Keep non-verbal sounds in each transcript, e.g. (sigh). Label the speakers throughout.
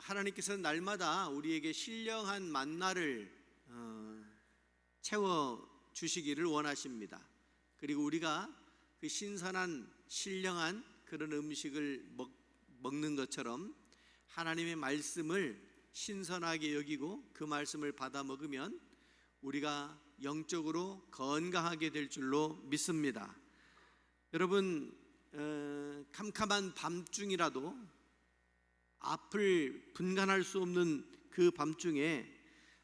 Speaker 1: 하나님께서는 날마다 우리에게 신령한 만나를 어, 채워 주시기를 원하십니다. 그리고 우리가 그 신선한 신령한 그런 음식을 먹, 먹는 것처럼 하나님의 말씀을 신선하게 여기고 그 말씀을 받아 먹으면 우리가 영적으로 건강하게 될 줄로 믿습니다. 여러분 어, 캄캄한 밤중이라도 앞을 분간할 수 없는 그 밤중에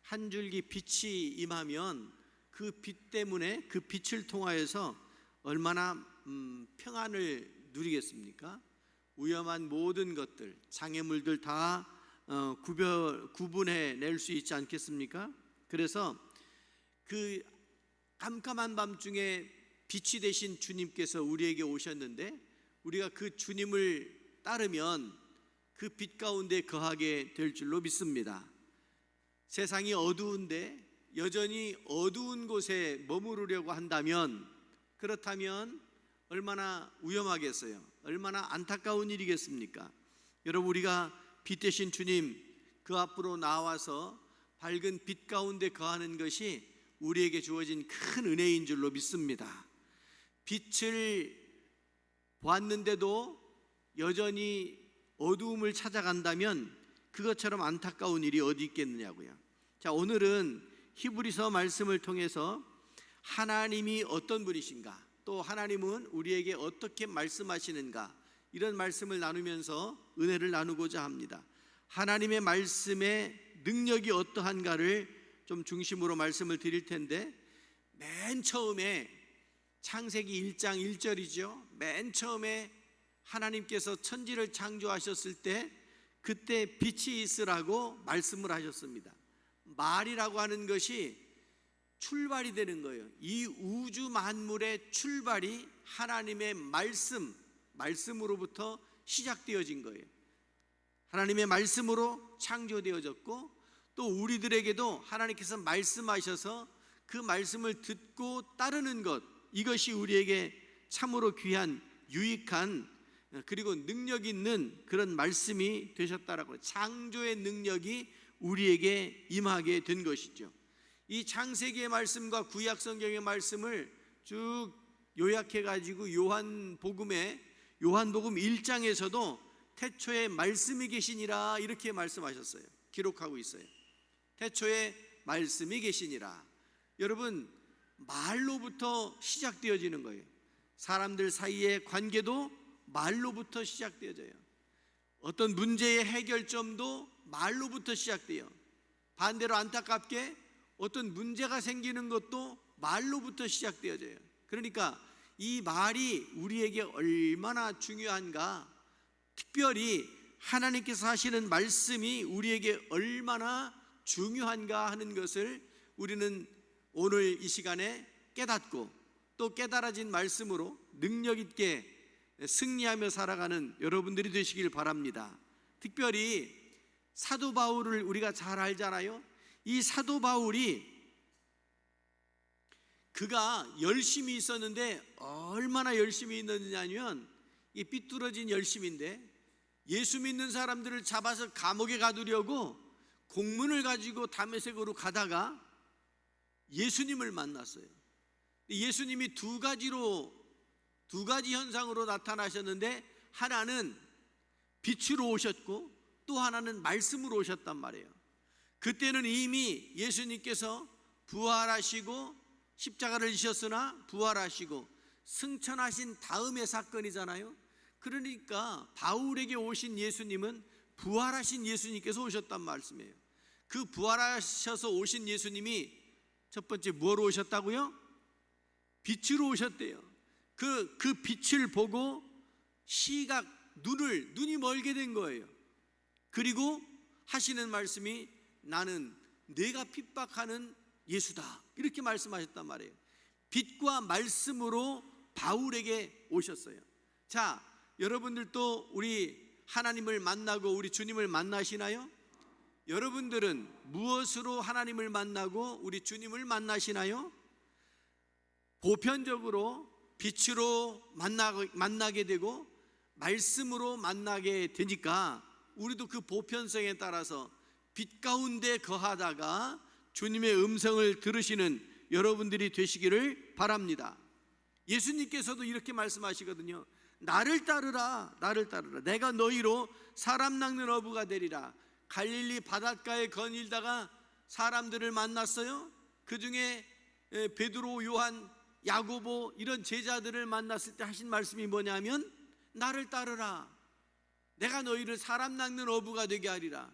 Speaker 1: 한 줄기 빛이 임하면 그 빛 때문에 그 빛을 통하여서 얼마나 음, 평안을 누리겠습니까? 위험한 모든 것들, 장애물들 다 어, 구별, 구분해 낼 수 있지 않겠습니까? 그래서 그 깜깜한 밤중에 빛이 되신 주님께서 우리에게 오셨는데 우리가 그 주님을 따르면 그 빛 가운데 거하게 될 줄로 믿습니다. 세상이 어두운데 여전히 어두운 곳에 머무르려고 한다면 그렇다면 얼마나 위험하겠어요. 얼마나 안타까운 일이겠습니까? 여러분 우리가 빛 대신 주님 그 앞으로 나와서 밝은 빛 가운데 거하는 것이 우리에게 주어진 큰 은혜인 줄로 믿습니다. 빛을 보았는데도 여전히 어두움을 찾아간다면 그것처럼 안타까운 일이 어디 있겠느냐고요. 자, 오늘은 히브리서 말씀을 통해서 하나님이 어떤 분이신가, 또 하나님은 우리에게 어떻게 말씀하시는가, 이런 말씀을 나누면서 은혜를 나누고자 합니다. 하나님의 말씀의 능력이 어떠한가를 좀 중심으로 말씀을 드릴 텐데, 맨 처음에 창세기 1장 1절이죠. 맨 처음에 하나님께서 천지를 창조하셨을 때 그때 빛이 있으라고 말씀을 하셨습니다. 말이라고 하는 것이 출발이 되는 거예요. 이 우주 만물의 출발이 하나님의 말씀, 말씀으로부터 시작되어진 거예요. 하나님의 말씀으로 창조되어졌고 또 우리들에게도 하나님께서 말씀하셔서 그 말씀을 듣고 따르는 것 이것이 우리에게 참으로 귀한 유익한 그리고 능력 있는 그런 말씀이 되셨다라고 창조의 능력이 우리에게 임하게 된 것이죠. 이 창세기의 말씀과 구약 성경의 말씀을 쭉 요약해 가지고 요한복음에 요한복음 1장에서도 태초에 말씀이 계시니라 이렇게 말씀하셨어요. 기록하고 있어요. 태초에 말씀이 계시니라. 여러분 말로부터 시작되어지는 거예요. 사람들 사이의 관계도 말로부터 시작되어져요. 어떤 문제의 해결점도 말로부터 시작돼요. 반대로 안타깝게 어떤 문제가 생기는 것도 말로부터 시작되어져요. 그러니까 이 말이 우리에게 얼마나 중요한가, 특별히 하나님께서 하시는 말씀이 우리에게 얼마나 중요한가 하는 것을 우리는 오늘 이 시간에 깨닫고 또 깨달아진 말씀으로 능력 있게 승리하며 살아가는 여러분들이 되시길 바랍니다. 특별히 사도 바울을 우리가 잘 알잖아요. 이 사도 바울이 그가 열심히 있었는데 얼마나 열심히 있느냐면 이 삐뚤어진 열심인데 예수 믿는 사람들을 잡아서 감옥에 가두려고 공문을 가지고 담에색으로 가다가 예수님을 만났어요. 예수님이 두 가지로 두 가지 현상으로 나타나셨는데 하나는 빛으로 오셨고 또 하나는 말씀으로 오셨단 말이에요. 그때는 이미 예수님께서 부활하시고 십자가를 지셨으나 부활하시고 승천하신 다음의 사건이잖아요. 그러니까 바울에게 오신 예수님은 부활하신 예수님께서 오셨단 말씀이에요. 그 부활하셔서 오신 예수님이 첫 번째 뭐로 오셨다고요? 빛으로 오셨대요. 그, 그 빛을 보고 시각, 눈을, 눈이 멀게 된 거예요. 그리고 하시는 말씀이 나는 내가 핍박하는 예수다. 이렇게 말씀하셨단 말이에요. 빛과 말씀으로 바울에게 오셨어요. 자, 여러분들도 우리 하나님을 만나고 우리 주님을 만나시나요? 여러분들은 무엇으로 하나님을 만나고 우리 주님을 만나시나요? 보편적으로 빛으로 만나, 만나게 되고 말씀으로 만나게 되니까 우리도 그 보편성에 따라서 빛 가운데 거하다가 주님의 음성을 들으시는 여러분들이 되시기를 바랍니다. 예수님께서도 이렇게 말씀하시거든요. 나를 따르라, 나를 따르라. 내가 너희로 사람 낚는 어부가 되리라. 갈릴리 바닷가에 거닐다가 사람들을 만났어요. 그 중에 베드로, 요한, 야고보 이런 제자들을 만났을 때 하신 말씀이 뭐냐면 나를 따르라. 내가 너희를 사람 낚는 어부가 되게 하리라.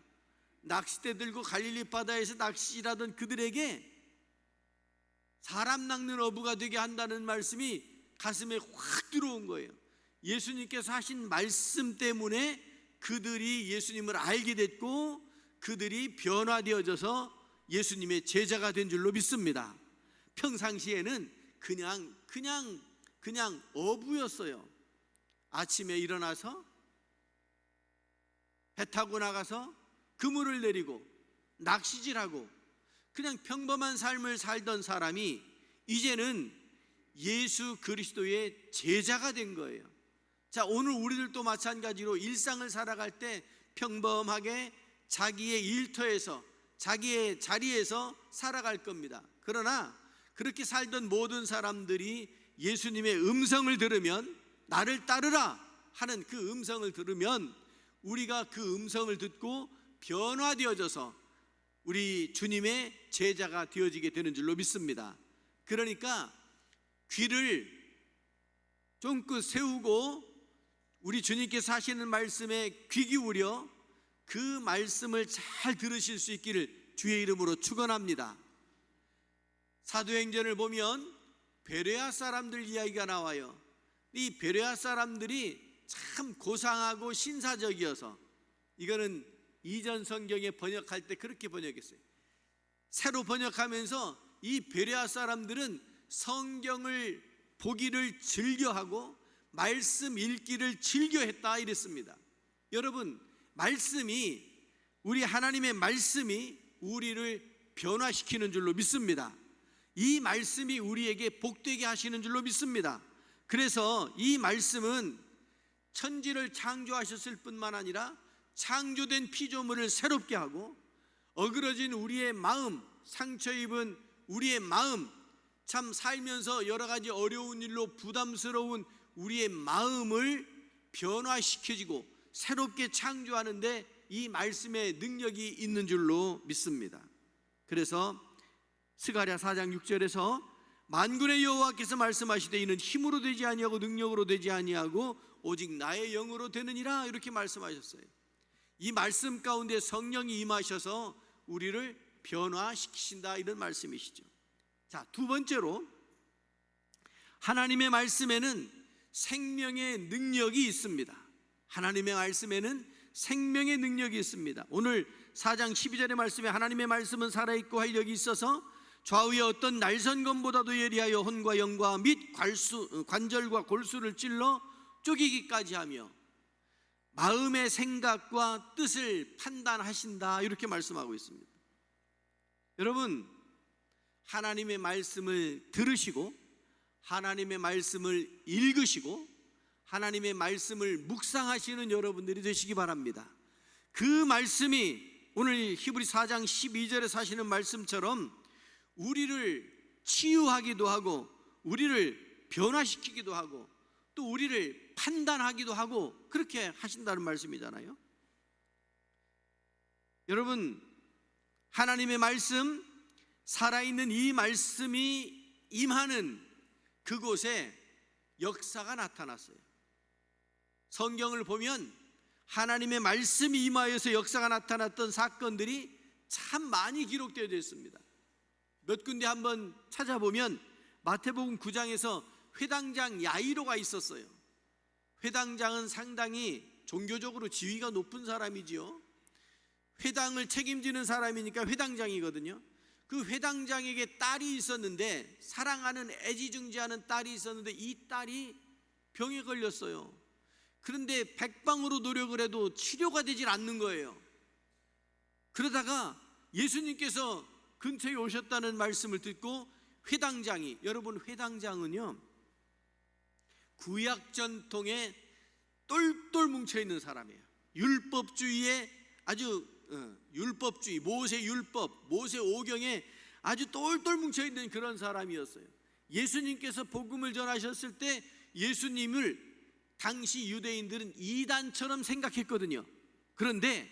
Speaker 1: 낚싯대 들고 갈릴리 바다에서 낚시하던 그들에게 사람 낚는 어부가 되게 한다는 말씀이 가슴에 확 들어온 거예요. 예수님께서 하신 말씀 때문에 그들이 예수님을 알게 됐고 그들이 변화되어져서 예수님의 제자가 된 줄로 믿습니다. 평상시에는 그냥 그냥 그냥 어부였어요. 아침에 일어나서 배 타고 나가서 그물을 내리고 낚시질하고 그냥 평범한 삶을 살던 사람이 이제는 예수 그리스도의 제자가 된 거예요. 자, 오늘 우리들도 마찬가지로 일상을 살아갈 때 평범하게 자기의 일터에서 자기의 자리에서 살아갈 겁니다. 그러나 그렇게 살던 모든 사람들이 예수님의 음성을 들으면 나를 따르라 하는 그 음성을 들으면 우리가 그 음성을 듣고 변화되어져서 우리 주님의 제자가 되어지게 되는 줄로 믿습니다. 그러니까 귀를 쫑긋 세우고 우리 주님께서 하시는 말씀에 귀 기울여 그 말씀을 잘 들으실 수 있기를 주의 이름으로 축원합니다. 사도행전을 보면 베레아 사람들 이야기가 나와요. 이 베레아 사람들이 참 고상하고 신사적이어서 이거는 이전 성경에 번역할 때 그렇게 번역했어요. 새로 번역하면서 이 베레아 사람들은 성경을 보기를 즐겨하고 말씀 읽기를 즐겨했다 이랬습니다. 여러분, 말씀이 우리 하나님의 말씀이 우리를 변화시키는 줄로 믿습니다. 이 말씀이 우리에게 복되게 하시는 줄로 믿습니다. 그래서 이 말씀은 천지를 창조하셨을 뿐만 아니라 창조된 피조물을 새롭게 하고 어그러진 우리의 마음, 상처 입은 우리의 마음, 참 살면서 여러 가지 어려운 일로 부담스러운 우리의 마음을 변화시켜지고 새롭게 창조하는데 이 말씀의 능력이 있는 줄로 믿습니다. 그래서 스가랴 4장 6절에서 만군의 여호와께서 말씀하시되 이는 힘으로 되지 아니하고 능력으로 되지 아니하고 오직 나의 영으로 되느니라 이렇게 말씀하셨어요. 이 말씀 가운데 성령이 임하셔서 우리를 변화시키신다 이런 말씀이시죠. 자, 두 번째로 하나님의 말씀에는 생명의 능력이 있습니다. 하나님의 말씀에는 생명의 능력이 있습니다. 오늘 4장 12절의 말씀에 하나님의 말씀은 살아있고 활력이 있어서 좌우의 어떤 날선검보다도 예리하여 혼과 영과 및 관수, 관절과 골수를 찔러 쪼개기까지 하며 마음의 생각과 뜻을 판단하신다 이렇게 말씀하고 있습니다. 여러분 하나님의 말씀을 들으시고 하나님의 말씀을 읽으시고 하나님의 말씀을 묵상하시는 여러분들이 되시기 바랍니다. 그 말씀이 오늘 히브리 4장 12절에 사시는 말씀처럼 우리를 치유하기도 하고 우리를 변화시키기도 하고 또 우리를 판단하기도 하고 그렇게 하신다는 말씀이잖아요. 여러분 하나님의 말씀 살아있는 이 말씀이 임하는 그곳에 역사가 나타났어요. 성경을 보면 하나님의 말씀이 임하여서 역사가 나타났던 사건들이 참 많이 기록되어 있습니다. 몇 군데 한번 찾아보면 마태복음 9장에서 회당장 야이로가 있었어요. 회당장은 상당히 종교적으로 지위가 높은 사람이지요. 회당을 책임지는 사람이니까 회당장이거든요. 그 회당장에게 딸이 있었는데 사랑하는 애지중지하는 딸이 있었는데 이 딸이 병에 걸렸어요. 그런데 백방으로 노력을 해도 치료가 되질 않는 거예요. 그러다가 예수님께서 근처에 오셨다는 말씀을 듣고 회당장이 여러분 회당장은요 구약 전통에 똘똘 뭉쳐 있는 사람이에요. 율법주의의 아주 어, 율법주의, 모세 율법, 모세 오경에 아주 똘똘 뭉쳐 있는 그런 사람이었어요. 예수님께서 복음을 전하셨을 때 예수님을 당시 유대인들은 이단처럼 생각했거든요. 그런데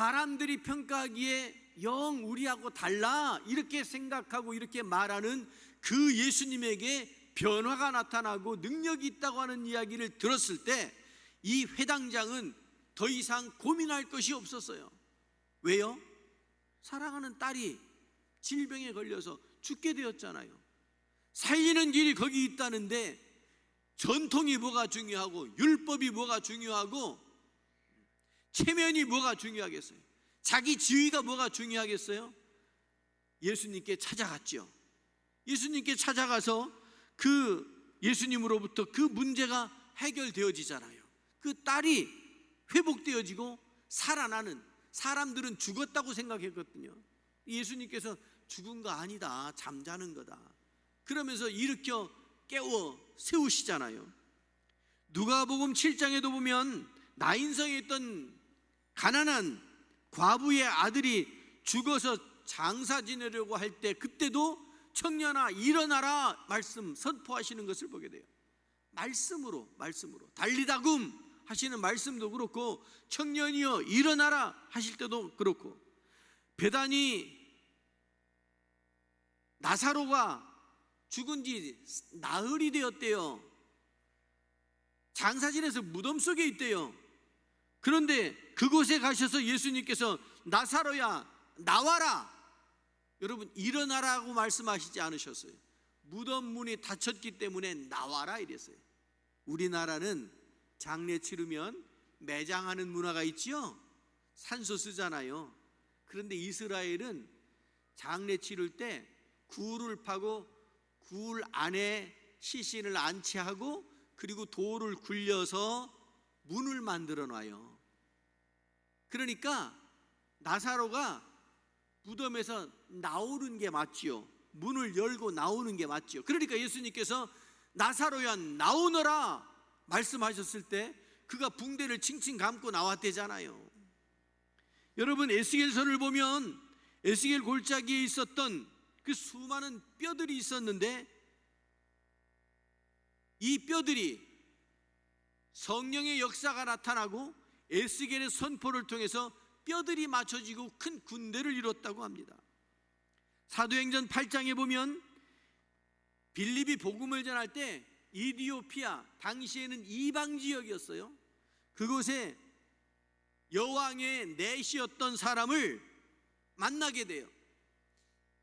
Speaker 1: 사람들이 평가하기에 영 우리하고 달라 이렇게 생각하고 이렇게 말하는 그 예수님에게 변화가 나타나고 능력이 있다고 하는 이야기를 들었을 때 이 회당장은 더 이상 고민할 것이 없었어요. 왜요? 사랑하는 딸이 질병에 걸려서 죽게 되었잖아요. 살리는 길이 거기 있다는데 전통이 뭐가 중요하고 율법이 뭐가 중요하고 체면이 뭐가 중요하겠어요? 자기 지위가 뭐가 중요하겠어요? 예수님께 찾아갔죠. 예수님께 찾아가서 그 예수님으로부터 그 문제가 해결되어지잖아요. 그 딸이 회복되어지고 살아나는 사람들은 죽었다고 생각했거든요. 예수님께서 죽은 거 아니다. 잠자는 거다. 그러면서 일으켜 깨워 세우시잖아요. 누가복음 7장에도 보면 나인성에 있던 가난한 과부의 아들이 죽어서 장사 지내려고 할 때 그때도 청년아 일어나라 말씀 선포하시는 것을 보게 돼요. 말씀으로 말씀으로 달리다금 하시는 말씀도 그렇고 청년이여 일어나라 하실 때도 그렇고 배단이 나사로가 죽은 지 나흘이 되었대요. 장사진에서 무덤 속에 있대요. 그런데 그곳에 가셔서 예수님께서 나사로야 나와라. 여러분 일어나라고 말씀하시지 않으셨어요. 무덤 문이 닫혔기 때문에 나와라 이랬어요. 우리나라는 장례 치르면 매장하는 문화가 있지요. 산소 쓰잖아요. 그런데 이스라엘은 장례 치를 때 굴을 파고 굴 안에 시신을 안치하고 그리고 돌을 굴려서 문을 만들어 놔요. 그러니까 나사로가 무덤에서 나오는 게 맞지요. 문을 열고 나오는 게 맞지요. 그러니까 예수님께서 나사로야 나오너라 말씀하셨을 때 그가 붕대를 칭칭 감고 나왔대잖아요. 여러분 에스겔서를 보면 에스겔 골짜기에 있었던 그 수많은 뼈들이 있었는데 이 뼈들이 성령의 역사가 나타나고 에스겔의 선포를 통해서 뼈들이 맞춰지고 큰 군대를 이뤘다고 합니다. 사도행전 8장에 보면 빌립이 복음을 전할 때 이디오피아 당시에는 이방 지역이었어요. 그곳에 여왕의 내시였던 사람을 만나게 돼요.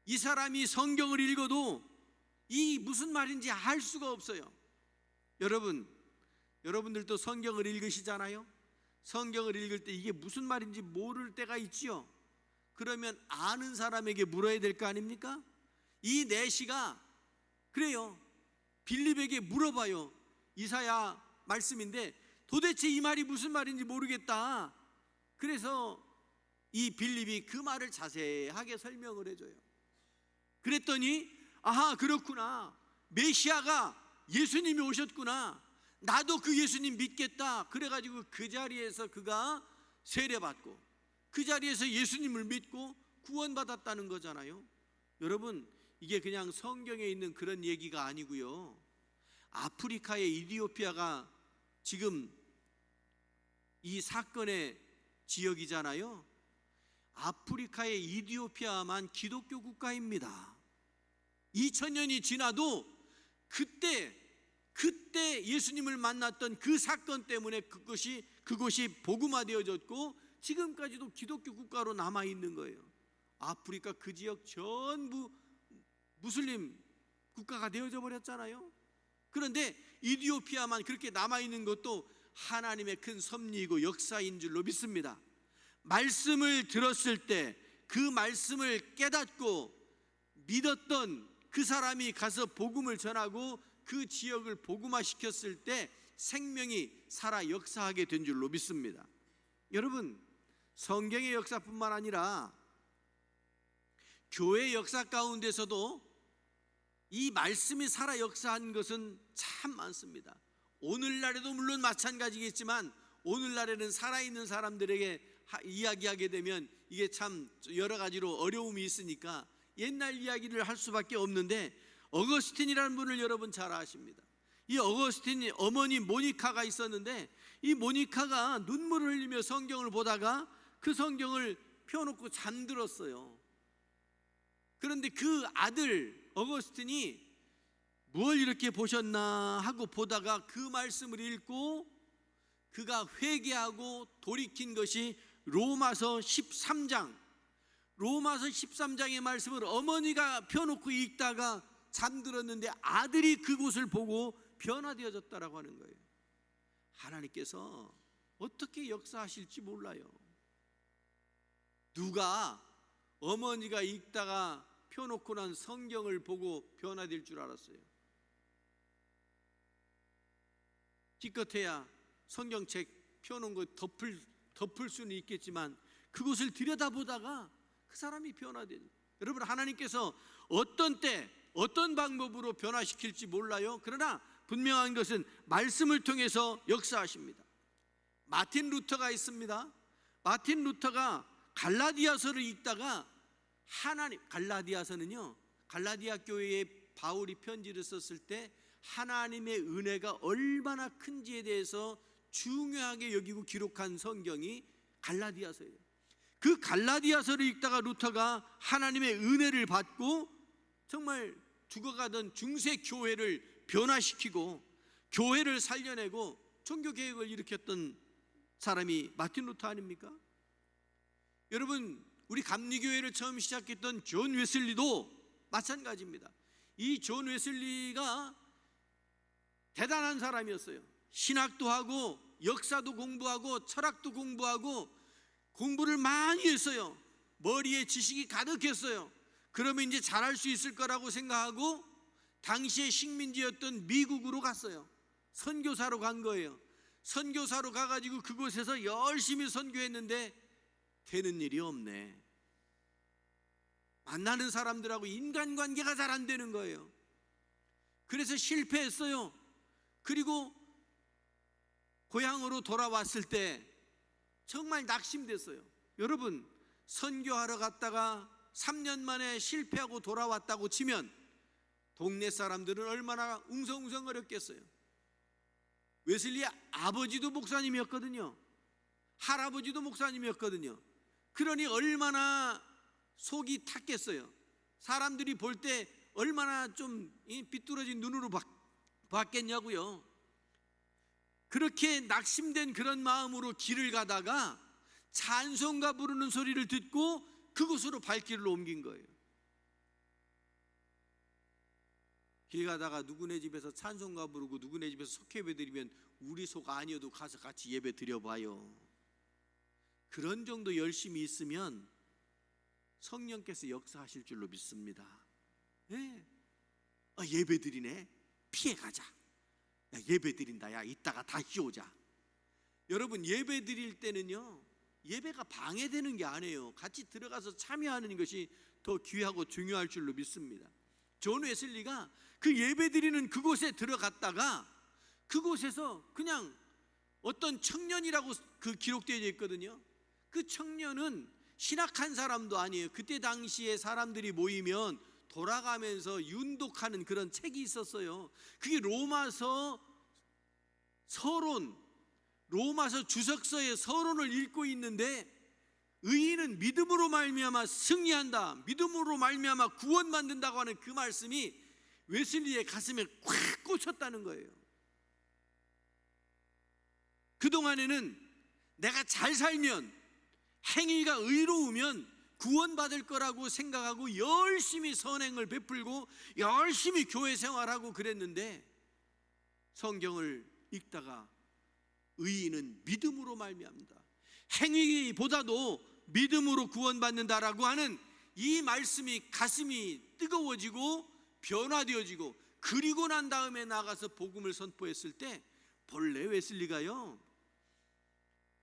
Speaker 1: 이 사람이 성경을 읽어도 이 무슨 말인지 알 수가 없어요. 여러분, 여러분들도 성경을 읽으시잖아요. 성경을 읽을 때 이게 무슨 말인지 모를 때가 있지요. 그러면 아는 사람에게 물어야 될 거 아닙니까? 이 내시가 그래요. 빌립에게 물어봐요. 이사야 말씀인데 도대체 이 말이 무슨 말인지 모르겠다. 그래서 이 빌립이 그 말을 자세하게 설명을 해줘요. 그랬더니 아하 그렇구나. 메시아가 예수님이 오셨구나. 나도 그 예수님 믿겠다. 그래가지고 그 자리에서 그가 세례받고 그 자리에서 예수님을 믿고 구원받았다는 거잖아요. 여러분 이게 그냥 성경에 있는 그런 얘기가 아니고요. 아프리카의 이디오피아가 지금 이 사건의 지역이잖아요. 아프리카의 이디오피아만 기독교 국가입니다. 2000년이 지나도 그때 그때 예수님을 만났던 그 사건 때문에 그것이 그곳이 복음화되어졌고 지금까지도 기독교 국가로 남아 있는 거예요. 아프리카 그 지역 전부 무슬림 국가가 되어져 버렸잖아요. 그런데 이디오피아만 그렇게 남아 있는 것도 하나님의 큰 섭리이고 역사인 줄로 믿습니다. 말씀을 들었을 때 그 말씀을 깨닫고 믿었던 그 사람이 가서 복음을 전하고 그 지역을 복음화 시켰을 때 생명이 살아 역사하게 된 줄로 믿습니다. 여러분, 성경의 역사뿐만 아니라 교회 역사 가운데서도 이 말씀이 살아 역사한 것은 참 많습니다. 오늘날에도 물론 마찬가지겠지만 오늘날에는 살아있는 사람들에게 하- 이야기하게 되면 이게 참 여러 가지로 어려움이 있으니까 옛날 이야기를 할 수밖에 없는데 어거스틴이라는 분을 여러분 잘 아십니다. 이 어거스틴 어머니 모니카가 있었는데 이 모니카가 눈물을 흘리며 성경을 보다가 그 성경을 펴놓고 잠들었어요. 그런데 그 아들 어거스틴이 뭘 이렇게 보셨나 하고 보다가 그 말씀을 읽고 그가 회개하고 돌이킨 것이 로마서 13장 로마서 13장의 말씀을 어머니가 펴놓고 읽다가 잠들었는데 아들이 그곳을 보고 변화되어졌다라고 하는 거예요. 하나님께서 어떻게 역사하실지 몰라요. 누가 어머니가 읽다가 펴놓고 난 성경을 보고 변화될 줄 알았어요. 기껏해야 성경책 펴놓은 거 덮을 덮을 수는 있겠지만 그것을 들여다보다가 그 사람이 변화되. 여러분 하나님께서 어떤 때 어떤 방법으로 변화시킬지 몰라요. 그러나 분명한 것은 말씀을 통해서 역사하십니다. 마틴 루터가 있습니다. 마틴 루터가 갈라디아서를 읽다가 하나님 갈라디아서는요. 갈라디아 교회에 바울이 편지를 썼을 때 하나님의 은혜가 얼마나 큰지에 대해서 중요하게 여기고 기록한 성경이 갈라디아서예요. 그 갈라디아서를 읽다가 루터가 하나님의 은혜를 받고 정말 죽어가던 중세 교회를 변화시키고 교회를 살려내고 종교 개혁을 일으켰던 사람이 마틴 루터 아닙니까? 여러분 우리 감리교회를 처음 시작했던 존 웨슬리도 마찬가지입니다. 이 존 웨슬리가 대단한 사람이었어요. 신학도 하고 역사도 공부하고 철학도 공부하고 공부를 많이 했어요. 머리에 지식이 가득했어요. 그러면 이제 잘할 수 있을 거라고 생각하고 당시의 식민지였던 미국으로 갔어요. 선교사로 간 거예요. 선교사로 가가지고 그곳에서 열심히 선교했는데 되는 일이 없네. 만나는 사람들하고 인간관계가 잘 안 되는 거예요. 그래서 실패했어요. 그리고 고향으로 돌아왔을 때 정말 낙심됐어요. 여러분, 선교하러 갔다가 3년 만에 실패하고 돌아왔다고 치면 동네 사람들은 얼마나 웅성웅성거렸겠어요. 웨슬리 아버지도 목사님이었거든요. 할아버지도 목사님이었거든요. 그러니 얼마나 속이 탔겠어요. 사람들이 볼 때 얼마나 좀이 삐뚤어진 눈으로 봤, 봤겠냐고요. 그렇게 낙심된 그런 마음으로 길을 가다가 찬송가 부르는 소리를 듣고 그곳으로 발길을 옮긴 거예요. 길 가다가 누구네 집에서 찬송가 부르고 누구네 집에서 속회배 드리면 우리 속 아니어도 가서 같이 예배 드려봐요. 그런 정도 열심히 있으면 성령께서 역사하실 줄로 믿습니다. 예. 아, 예배 드리네. 피해 가자. 야, 예배 드린다. 야, 이따가 다시 오자. 여러분 예배 드릴 때는요. 예배가 방해되는 게 아니에요. 같이 들어가서 참여하는 것이 더 귀하고 중요할 줄로 믿습니다. 존 웨슬리가 그 예배 드리는 그곳에 들어갔다가 그곳에서 그냥 어떤 청년이라고 그 기록되어 있거든요. 그 청년은 신학한 사람도 아니에요. 그때 당시에 사람들이 모이면 돌아가면서 윤독하는 그런 책이 있었어요. 그게 로마서 서론, 로마서 주석서의 서론을 읽고 있는데 의인은 믿음으로 말미암아 승리한다. 믿음으로 말미암아 구원 받는다고 하는 그 말씀이 웨슬리의 가슴에 꽉 꽂혔다는 거예요. 그동안에는 내가 잘 살면 행위가 의로우면 구원받을 거라고 생각하고 열심히 선행을 베풀고 열심히 교회 생활하고 그랬는데 성경을 읽다가 의인은 믿음으로 말미암다. 행위보다도 믿음으로 구원받는다라고 하는 이 말씀이 가슴이 뜨거워지고 변화되어지고 그리고 난 다음에 나가서 복음을 선포했을 때 본래 웨슬리가요.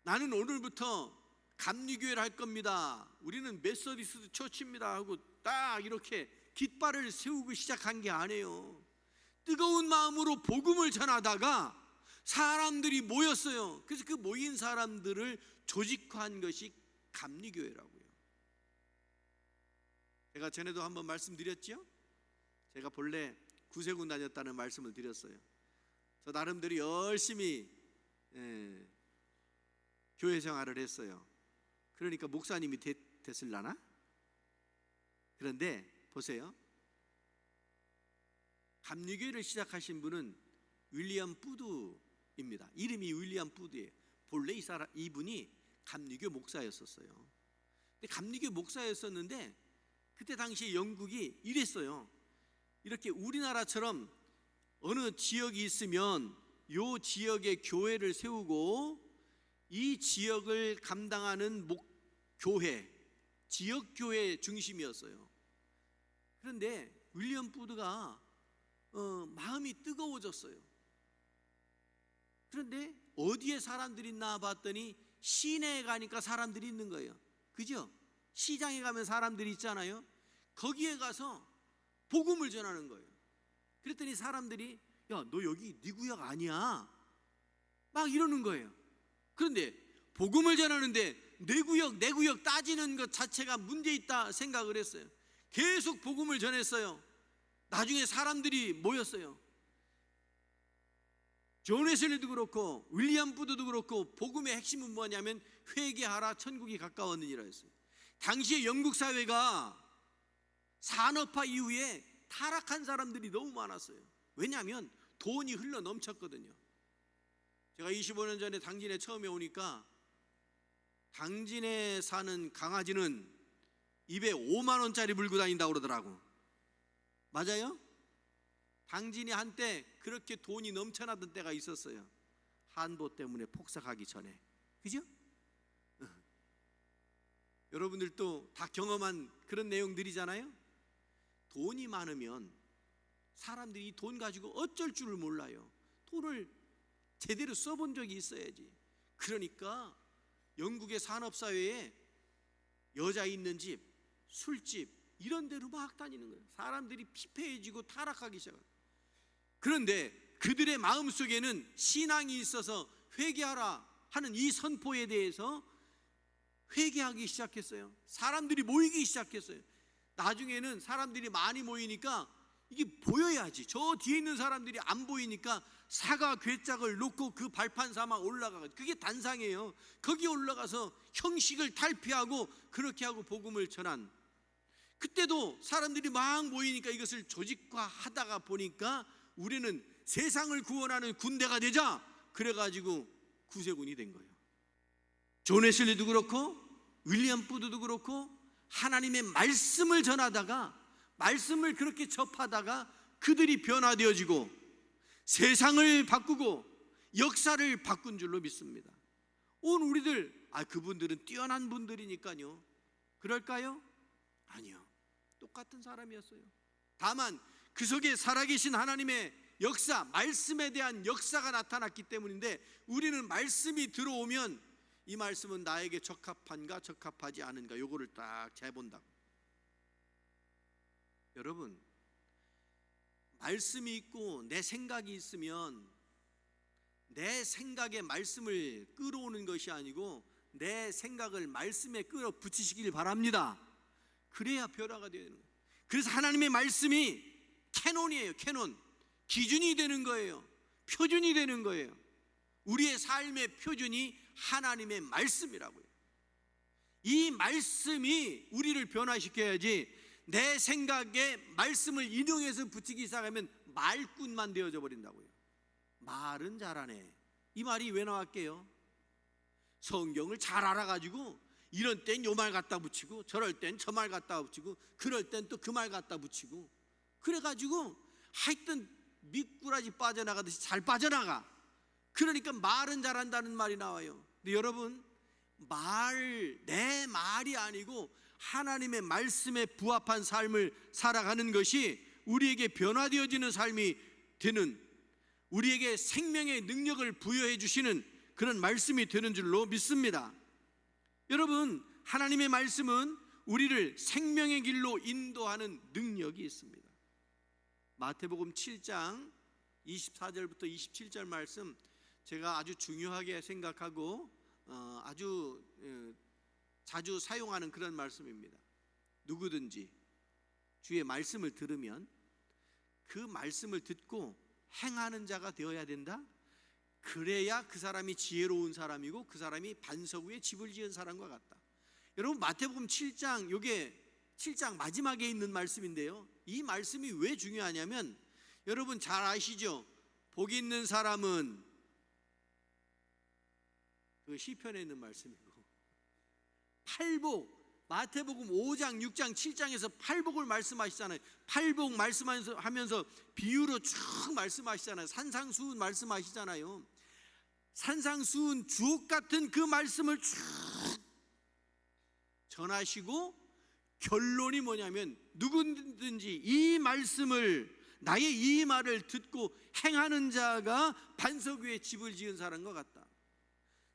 Speaker 1: 나는 오늘부터 감리교회를 할 겁니다. 우리는 메서디스트 처치입니다 하고 딱 이렇게 깃발을 세우고 시작한 게 아니에요. 뜨거운 마음으로 복음을 전하다가 사람들이 모였어요. 그래서 그 모인 사람들을 조직화한 것이 감리교회라고요. 제가 전에도 한번 말씀드렸죠. 제가 본래 구세군 다녔다는 말씀을 드렸어요. 저 나름대로 열심히 예, 교회 생활을 했어요. 그러니까 목사님이 됐, 됐을라나? 그런데 보세요. 감리교회를 시작하신 분은 윌리엄 푸드 입니다. 이름이 윌리엄 푸드예요. 본래 이 사람 이분이 감리교 목사였었어요. 근데 감리교 목사였었는데 그때 당시에 영국이 이랬어요. 이렇게 우리나라처럼 어느 지역이 있으면 요 지역에 교회를 세우고 이 지역을 감당하는 목 교회 지역 교회 중심이었어요. 그런데 윌리엄 푸드가 어, 마음이 뜨거워졌어요. 그런데 어디에 사람들이 있나 봤더니 시내에 가니까 사람들이 있는 거예요. 그죠? 시장에 가면 사람들이 있잖아요. 거기에 가서 복음을 전하는 거예요. 그랬더니 사람들이 야, 너 여기 네 구역 아니야. 막 이러는 거예요. 그런데 복음을 전하는데 내 구역 내 구역 따지는 것 자체가 문제 있다 생각을 했어요. 계속 복음을 전했어요. 나중에 사람들이 모였어요. 존 웨슬리도 그렇고 윌리엄 부드도 그렇고 복음의 핵심은 뭐냐면 회개하라 천국이 가까웠느니라 했어요. 당시에 영국 사회가 산업화 이후에 타락한 사람들이 너무 많았어요. 왜냐하면 돈이 흘러 넘쳤거든요. 제가 25년 전에 당진에 처음에 오니까 당진에 사는 강아지는 입에 5만 원짜리 물고 다닌다고 그러더라고. 맞아요? 당진이 한때 그렇게 돈이 넘쳐나던 때가 있었어요. 한도 때문에 폭삭하기 전에. 그죠? 여러분들도 다 경험한 그런 내용들이잖아요. 돈이 많으면 사람들이 돈 가지고 어쩔 줄을 몰라요. 돈을 제대로 써본 적이 있어야지. 그러니까 영국의 산업사회에 여자 있는 집, 술집 이런 데로 막 다니는 거예요. 사람들이 피폐해지고 타락하기 시작해요. 그런데 그들의 마음 속에는 신앙이 있어서 회개하라 하는 이 선포에 대해서 회개하기 시작했어요. 사람들이 모이기 시작했어요. 나중에는 사람들이 많이 모이니까 이게 보여야지. 저 뒤에 있는 사람들이 안 보이니까 사과 괴짝을 놓고 그 발판 삼아 올라가. 그게 단상이에요. 거기 올라가서 형식을 탈피하고 그렇게 하고 복음을 전한. 그때도 사람들이 막 모이니까 이것을 조직화하다가 보니까 우리는 세상을 구원하는 군대가 되자. 그래가지고 구세군이 된 거예요. 존 웨슬리도 그렇고 윌리엄 푸드도 그렇고 하나님의 말씀을 전하다가 말씀을 그렇게 접하다가 그들이 변화되어지고 세상을 바꾸고 역사를 바꾼 줄로 믿습니다. 온 우리들 아 그분들은 뛰어난 분들이니까요. 그럴까요? 아니요. 똑같은 사람이었어요. 다만 그 속에 살아계신 하나님의 역사, 말씀에 대한 역사가 나타났기 때문인데 우리는 말씀이 들어오면 이 말씀은 나에게 적합한가 적합하지 않은가 요거를 딱 재본다. 여러분 말씀이 있고 내 생각이 있으면 내 생각에 말씀을 끌어오는 것이 아니고 내 생각을 말씀에 끌어 붙이시길 바랍니다. 그래야 변화가 되는 거예요. 그래서 하나님의 말씀이 캐논이에요. 캐논. 기준이 되는 거예요. 표준이 되는 거예요. 우리의 삶의 표준이 하나님의 말씀이라고요. 이 말씀이 우리를 변화시켜야지 내 생각에 말씀을 인용해서 붙이기 시작하면 말꾼만 되어져 버린다고요. 말은 잘하네. 이 말이 왜 나왔게요? 성경을 잘 알아가지고 이런 땐 요 말 갖다 붙이고 저럴 땐 저 말 갖다 붙이고 그럴 땐 또 그 말 갖다 붙이고 그래가지고 하여튼 미꾸라지 빠져나가듯이 잘 빠져나가. 그러니까 말은 잘한다는 말이 나와요. 근데 여러분 말 내 말이 아니고 하나님의 말씀에 부합한 삶을 살아가는 것이 우리에게 변화되어지는 삶이 되는 우리에게 생명의 능력을 부여해 주시는 그런 말씀이 되는 줄로 믿습니다. 여러분 하나님의 말씀은 우리를 생명의 길로 인도하는 능력이 있습니다. 마태복음 7장 24절부터 27절 말씀 제가 아주 중요하게 생각하고 어, 아주 어, 자주 사용하는 그런 말씀입니다. 누구든지 주의 말씀을 들으면 그 말씀을 듣고 행하는 자가 되어야 된다. 그래야 그 사람이 지혜로운 사람이고 그 사람이 반석 위에 집을 지은 사람과 같다. 여러분 마태복음 7장 요게 7장 마지막에 있는 말씀인데요. 이 말씀이 왜 중요하냐면 여러분 잘 아시죠? 복 있는 사람은 그 시편에 있는 말씀이고 팔복 마태복음 5장, 6장, 7장에서 팔복을 말씀하시잖아요. 팔복 말씀하면서 하면서 비유로 쭉 말씀하시잖아요. 산상수훈 말씀하시잖아요. 산상수훈 주옥 같은 그 말씀을 쭉 전하시고 결론이 뭐냐면 누구든지 이 말씀을 나의 이 말을 듣고 행하는 자가 반석 위에 집을 지은 사람과 같다.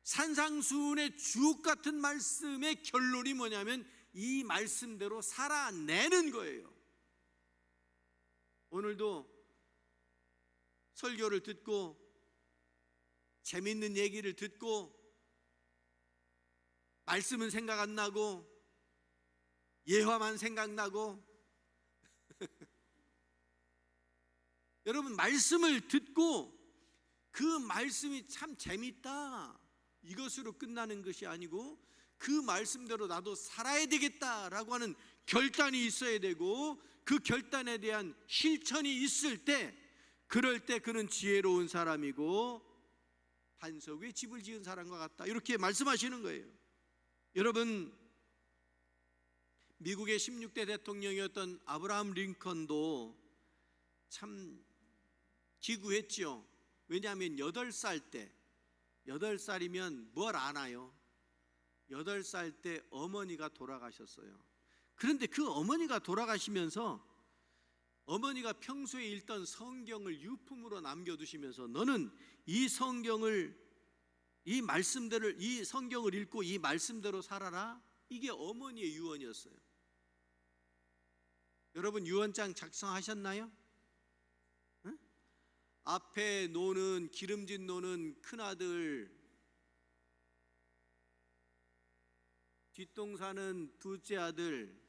Speaker 1: 산상수훈의 주옥 같은 말씀의 결론이 뭐냐면 이 말씀대로 살아내는 거예요. 오늘도 설교를 듣고 재밌는 얘기를 듣고 말씀은 생각 안 나고 예화만 생각나고. (laughs) 여러분 말씀을 듣고 그 말씀이 참 재밌다. 이것으로 끝나는 것이 아니고 그 말씀대로 나도 살아야 되겠다라고 하는 결단이 있어야 되고 그 결단에 대한 실천이 있을 때 그럴 때 그는 지혜로운 사람이고 반석 위에 집을 지은 사람과 같다. 이렇게 말씀하시는 거예요. 여러분 미국의 16대 대통령이었던 아브라함 링컨도 참 기구했지요 왜냐하면 8살 때 8살이면 뭘 아나요? 8살 때 어머니가 돌아가셨어요. 그런데 그 어머니가 돌아가시면서 어머니가 평소에 읽던 성경을 유품으로 남겨두시면서 너는 이 성경을 이 말씀대로 이 성경을 읽고 이 말씀대로 살아라. 이게 어머니의 유언이었어요. 여러분 유언장 작성하셨나요? 응? 앞에 노는 기름진 노는 큰 아들 뒷동산은 둘째 아들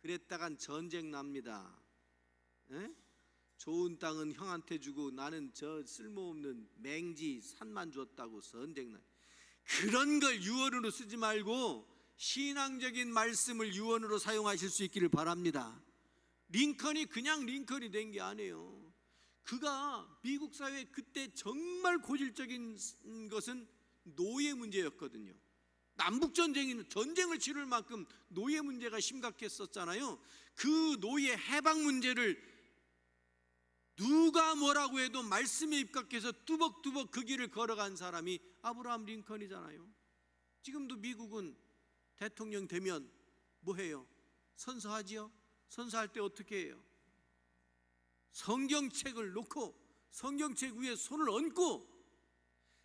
Speaker 1: 그랬다간 전쟁 납니다. 에? 좋은 땅은 형한테 주고 나는 저 쓸모없는 맹지 산만 줬다고 전쟁 나. 그런 걸 유언으로 쓰지 말고 신앙적인 말씀을 유언으로 사용하실 수 있기를 바랍니다. 링컨이 그냥 링컨이 된 게 아니에요. 그가 미국 사회 그때 정말 고질적인 것은 노예 문제였거든요. 남북 전쟁이 전쟁을 치를 만큼 노예 문제가 심각했었잖아요. 그 노예 해방 문제를 누가 뭐라고 해도 말씀에 입각해서 뚜벅뚜벅 그 길을 걸어간 사람이 아브라함 링컨이잖아요. 지금도 미국은 대통령 되면 뭐 해요? 선서하지요? 선서할 때 어떻게 해요? 성경책을 놓고 성경책 위에 손을 얹고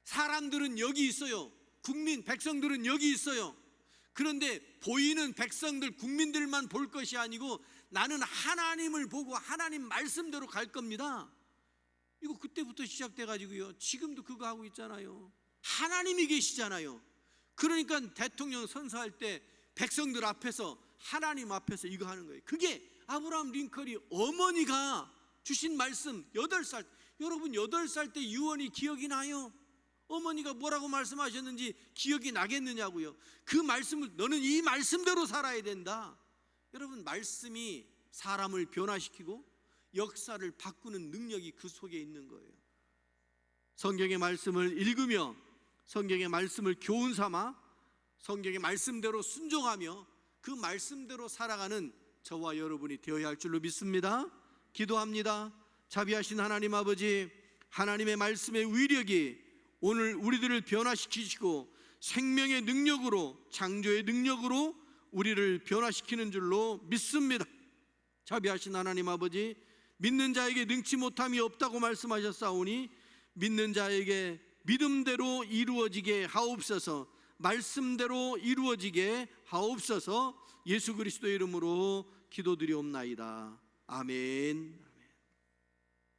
Speaker 1: 사람들은 여기 있어요. 국민 백성들은 여기 있어요. 그런데 보이는 백성들 국민들만 볼 것이 아니고 나는 하나님을 보고 하나님 말씀대로 갈 겁니다. 이거 그때부터 시작돼 가지고요. 지금도 그거 하고 있잖아요. 하나님이 계시잖아요. 그러니까 대통령 선서할 때 백성들 앞에서 하나님 앞에서 이거 하는 거예요. 그게 아브라함 링컨이 어머니가 주신 말씀 8살 여러분 8살 때 유언이 기억이 나요? 어머니가 뭐라고 말씀하셨는지 기억이 나겠느냐고요. 그 말씀을 너는 이 말씀대로 살아야 된다. 여러분 말씀이 사람을 변화시키고 역사를 바꾸는 능력이 그 속에 있는 거예요. 성경의 말씀을 읽으며 성경의 말씀을 교훈 삼아 성경의 말씀대로 순종하며 그 말씀대로 살아가는 저와 여러분이 되어야 할 줄로 믿습니다. 기도합니다. 자비하신 하나님 아버지, 하나님의 말씀의 위력이 오늘 우리들을 변화시키시고 생명의 능력으로 창조의 능력으로 우리를 변화시키는 줄로 믿습니다. 자비하신 하나님 아버지, 믿는 자에게 능치 못함이 없다고 말씀하셨사오니 믿는 자에게 믿음대로 이루어지게 하옵소서. 말씀대로 이루어지게 하옵소서. 예수 그리스도의 이름으로 기도드리옵나이다. 아멘.